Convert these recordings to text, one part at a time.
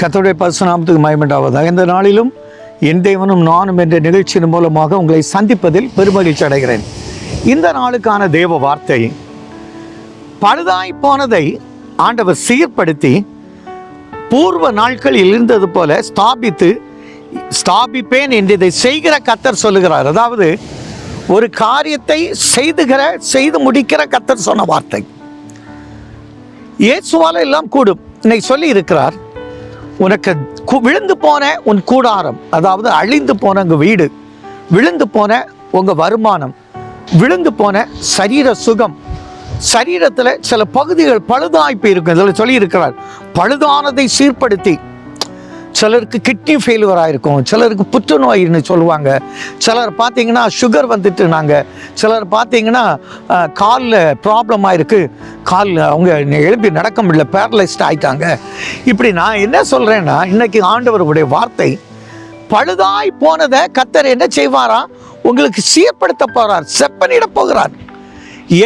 கத்தருடைய பரிசுநாமத்துக்கு மயமண்டாவதாக இந்த நாளிலும் என் தேவனும் நானும் என்ற நிகழ்ச்சியின் மூலமாக உங்களை சந்திப்பதில் பெருமகிழ்ச்சி அடைகிறேன். இந்த நாளுக்கான தேவ வார்த்தை பழுதாய் போனதை ஆண்டவர் சீர்படுத்தி பூர்வ நாட்களில் இருந்தது போல ஸ்தாபித்து ஸ்தாபிப்பேன் என்று இதை செய்கிற கத்தர் சொல்லுகிறார். அதாவது ஒரு காரியத்தை செய்துகிற செய்து முடிக்கிற கத்தர் சொன்ன வார்த்தை. இயேசுவால எல்லாம் கூடும். இன்னைக்கு சொல்லி இருக்கிறார் உனக்கு விழுந்து போன உன் கூடாரம் அதாவது அழிந்து போன உங்கள் வீடு விழுந்து போன உங்கள் வருமானம் விழுந்து போன சரீர சுகம் சரீரத்தில் சில பகுதிகள் பழுதாய்ப்பு இருக்கும் இதில் சொல்லியிருக்கிறார் பழுதானதை சீர்படுத்தி சிலருக்கு கிட்னி ஃபெயிலுவர் ஆகிருக்கும் சிலருக்கு புற்றுநோயின்னு சொல்லுவாங்க. சிலர் பார்த்தீங்கன்னா சுகர் வந்துட்டு நாங்கள் சிலர் பார்த்தீங்கன்னா காலில் ப்ராப்ளம் ஆயிருக்கு. காலில் அவங்க எழுப்பி நடக்க முடியல பேரலைஸ்ட் ஆயிட்டாங்க. இப்படி நான் என்ன சொல்கிறேன்னா இன்னைக்கு ஆண்டவருடைய வார்த்தை பழுதாய் போனதை கத்தர் என்ன செய்வாரா உங்களுக்கு சீர்படுத்த போகிறார் செப்பனிட போகிறார்.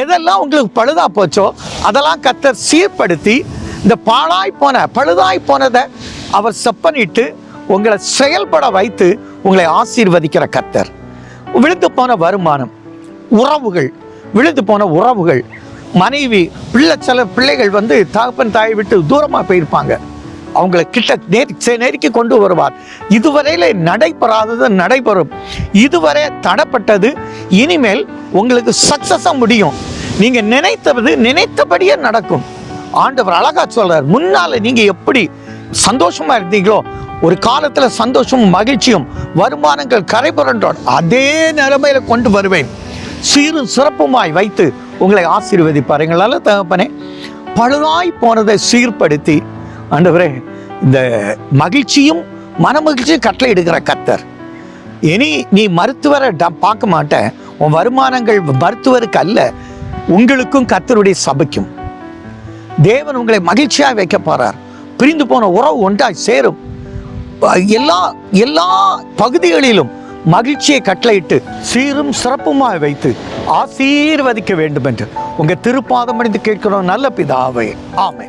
எதெல்லாம் உங்களுக்கு பழுதா போச்சோ அதெல்லாம் கத்தர் சீர்படுத்தி இந்த பாழாய் போன பழுதாய் போனதை அவர் செப்பனிட்டு உங்களை செயல்பட வைத்து உங்களை ஆசீர்வதிக்கிற கத்தர் விழுந்து போன வருமானம் உறவுகள் விழுந்து போன உறவுகள் மனைவி பிள்ளை சில பிள்ளைகள் வந்து தகப்பன் தாயை விட்டு தூரமாக போயிருப்பாங்க. அவங்களை கிட்ட நெரி செ- நெருக்கி கொண்டு வருவார். இதுவரையில் நடைபெறாதது நடைபெறும். இதுவரை தடப்பட்டது இனிமேல் உங்களுக்கு சக்சஸாக முடியும். நீங்கள் நினைத்தது நினைத்தபடியே நடக்கும். ஆண்டவர் அழகா சொல்றார் முன்னால நீங்க எப்படி சந்தோஷமா இருந்தீங்களோ? ஒரு காலத்துல சந்தோஷமும் மகிழ்ச்சியும் வருமானங்கள் கரைபுரண்டோம் அதே நிலைமையில கொண்டு வருவேன். சீரும் சிறப்புமாய் வைத்து உங்களை ஆசீர்வதிப்பார். எங்களால் தகப்பனே பழுதாய் போனதை சீர்படுத்தி ஆண்டவரே இந்த மகிழ்ச்சியும் மனமகிழ்ச்சியும் கட்டளை எடுக்கிற கத்தர். இனி நீ மருத்துவரை ட- பார்க்க மாட்டேன். உன் வருமானங்கள் மருத்துவருக்கு அல்ல உங்களுக்கும் கத்தருடைய சபைக்கும். தேவன் உங்களை மகிழ்ச்சியாக வைக்க போறார். பிரிந்து போன உறவு ஒன்றாய் சேரும். எல்லா எல்லா பகுதிகளிலும் மகிழ்ச்சியை கட்டளையிட்டு சீரும் சிறப்புமாய் வைத்து ஆசீர்வதிக்க வேண்டும் என்று உங்க திருப்பாதம் அணிந்து கேட்கிறோம். நல்ல பிதாவே. ஆமை